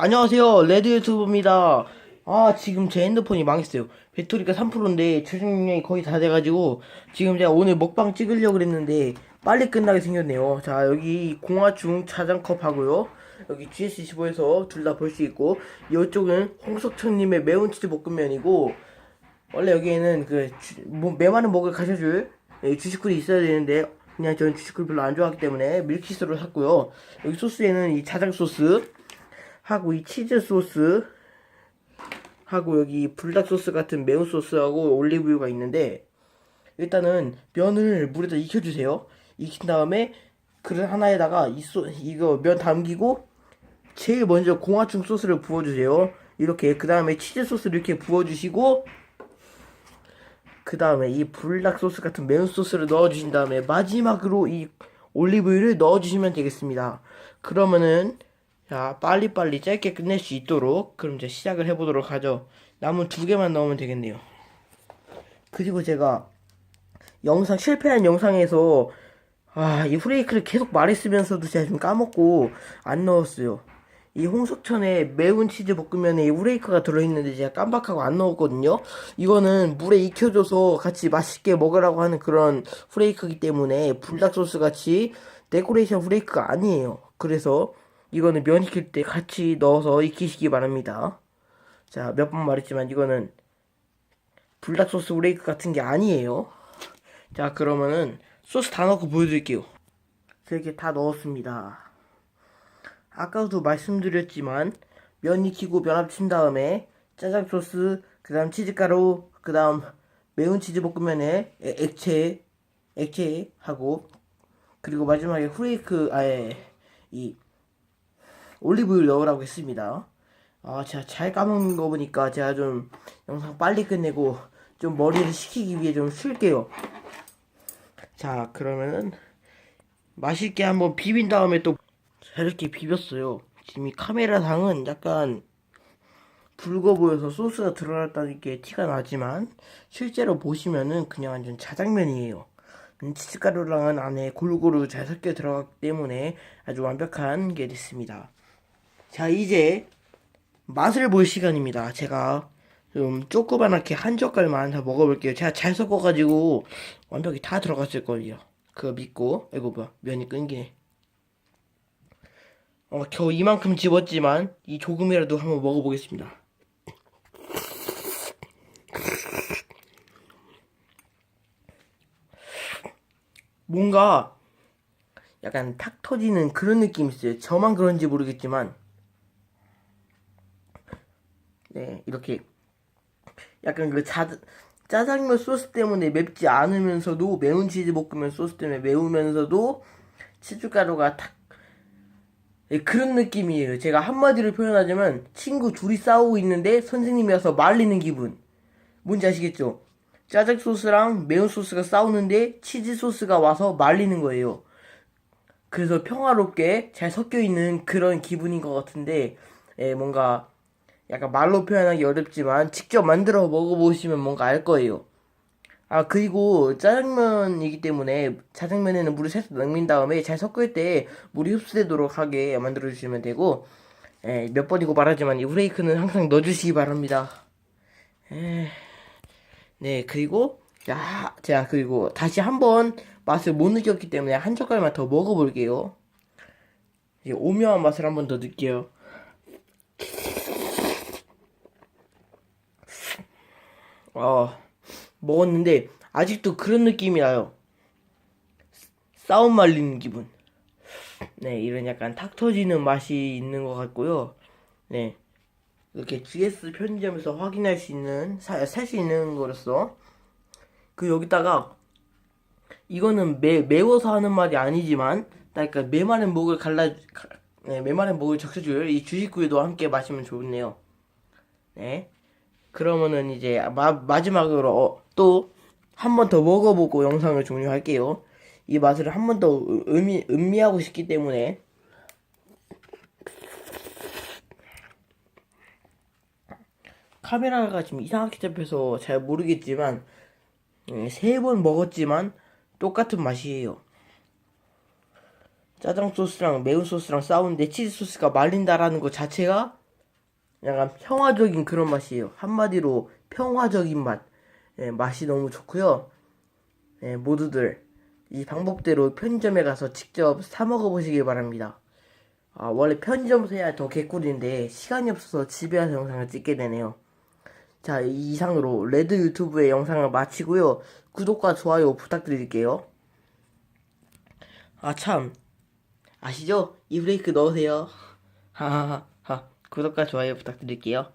안녕하세요. 레드 유튜브입니다. 아, 지금 제 핸드폰이 망했어요. 배터리가 3%인데 최종력이 거의 다 돼가지고 지금 제가 오늘 먹방 찍으려고 그랬는데 빨리 끝나게 생겼네요. 자, 여기 공화중 자장컵 하고요. 여기 GS15에서 둘 다 볼 수 있고 이쪽은 홍석천님의 매운 치즈 볶음면이고 원래 여기에는 그 주, 뭐, 메마른 목을 가셔줄 예, 주식꿀이 있어야 되는데 그냥 저는 주식꿀 별로 안 좋아하기 때문에 밀키스로 샀고요. 여기 소스에는 이 자장 소스 하고 이 치즈 소스 하고 여기 불닭 소스 같은 매운 소스하고 올리브유가 있는데 일단은 면을 물에다 익혀주세요. 익힌 다음에 그릇 하나에다가 이 소, 이거 면 담기고 제일 먼저 공화충 소스를 부어주세요. 이렇게 그 다음에 치즈 소스를 이렇게 부어주시고 그 다음에 이 불닭 소스 같은 매운 소스를 넣어주신 다음에 마지막으로 이 올리브유를 넣어주시면 되겠습니다. 그러면은 자 빨리빨리 짧게 끝낼 수 있도록 그럼 이제 시작을 해보도록 하죠. 남은 두 개만 넣으면 되겠네요. 그리고 제가 영상 실패한 영상에서 아 이 후레이크를 계속 말했으면서도 제가 좀 까먹고 안 넣었어요. 이 홍석천의 매운 치즈 볶음면에 이 후레이크가 들어있는데 제가 깜빡하고 안 넣었거든요. 이거는 물에 익혀줘서 같이 맛있게 먹으라고 하는 그런 후레이크이기 때문에 불닭 소스 같이 데코레이션 후레이크가 아니에요. 그래서 이거는 면 익힐 때 같이 넣어서 익히시기 바랍니다. 자, 몇 번 말했지만 이거는 불닭 소스 후레이크 같은 게 아니에요. 자, 그러면은 소스 다 넣고 보여드릴게요. 이렇게 다 넣었습니다. 아까도 말씀드렸지만 면 익히고 면 합친 다음에 짜장 소스, 그 다음 치즈가루, 그 다음 매운 치즈 볶음면에 에- 액체, 액체 하고 그리고 마지막에 후레이크 아예 이 올리브유 넣으라고 했습니다. 아, 제가 잘 까먹는 거 보니까 제가 좀 영상 빨리 끝내고 좀 머리를 식히기 위해 좀 쉴게요. 자, 그러면은 맛있게 한번 비빈 다음에 또 자, 이렇게 비볐어요. 지금 이 카메라상은 약간 붉어 보여서 소스가 드러났다는 게 티가 나지만 실제로 보시면은 그냥 완전 자장면이에요. 음, 치즈가루랑은 안에 골고루 잘 섞여 들어갔기 때문에 아주 완벽한 게 됐습니다. 자, 이제 맛을 볼 시간입니다. 제가 좀 조그맣게 한 젓갈만 다 먹어볼게요. 제가 잘 섞어가지고 완벽히 다 들어갔을 거예요. 그거 믿고, 아이고, 뭐야, 면이 끊기네. 어, 겨우 이만큼 집었지만, 이 조금이라도 한번 먹어보겠습니다. 뭔가, 약간 탁 터지는 그런 느낌이 있어요. 저만 그런지 모르겠지만, 네, 이렇게 약간 그 자, 짜장면 소스 때문에 맵지 않으면서도 매운 치즈 볶음면 소스 때문에 매우면서도 치즈가루가 탁 예, 그런 느낌이에요. 제가 한마디로 표현하자면 친구 둘이 싸우고 있는데 선생님이 와서 말리는 기분. 뭔지 아시겠죠? 짜장 소스랑 매운 소스가 싸우는데 치즈 소스가 와서 말리는 거예요. 그래서 평화롭게 잘 섞여 있는 그런 기분인 것 같은데 예, 뭔가 약간 말로 표현하기 어렵지만 직접 만들어 먹어보시면 뭔가 알 거예요. 아 그리고 짜장면이기 때문에 짜장면에는 물을 살짝 넣는 다음에 잘 섞을 때 물이 흡수되도록 하게 만들어 주시면 되고 에, 몇 번이고 말하지만 이 후레이크는 항상 넣어주시기 바랍니다. 에, 네 그리고 자, 자 그리고 다시 한번 맛을 못 느꼈기 때문에 한 젓갈만 더 먹어볼게요. 오묘한 맛을 한번 더 느껴요. 어, 먹었는데 아직도 그런 느낌이 나요. 싸움 말리는 기분. 네, 이런 약간 탁 터지는 맛이 있는 것 같고요. 네, 이렇게 GS 편의점에서 확인할 수 있는 살 수 있는 거로서 그 여기다가 이거는 매 매워서 하는 말이 아니지만 그러니까 메마른 목을 갈라 가- 네, 메마른 목을 적셔줄 이 주식구이도 함께 마시면 좋네요. 네. 그러면은 이제 마, 마지막으로 어, 또한 번 더 먹어보고 영상을 종료할게요. 이 맛을 한 번 더 음미, 음미하고 싶기 때문에 카메라가 지금 이상하게 잡혀서 잘 모르겠지만 세번 먹었지만 똑같은 맛이에요. 짜장 소스랑 매운 소스랑 싸우는데 치즈 소스가 말린다라는 것 자체가 약간 평화적인 그런 맛이에요. 한마디로 평화적인 맛. 예, 맛이 너무 좋고요. 예, 모두들 이 방법대로 편의점에 가서 직접 사 먹어보시길 바랍니다. 아, 원래 편의점에서 해야 더 개꿀인데 시간이 없어서 집에 와서 영상을 찍게 되네요. 자, 이상으로 레드 유튜브의 영상을 마치고요. 구독과 좋아요 부탁드릴게요. 아, 참. 아시죠? 이 브레이크 넣으세요. 하하하. 구독과 좋아요 부탁드릴게요.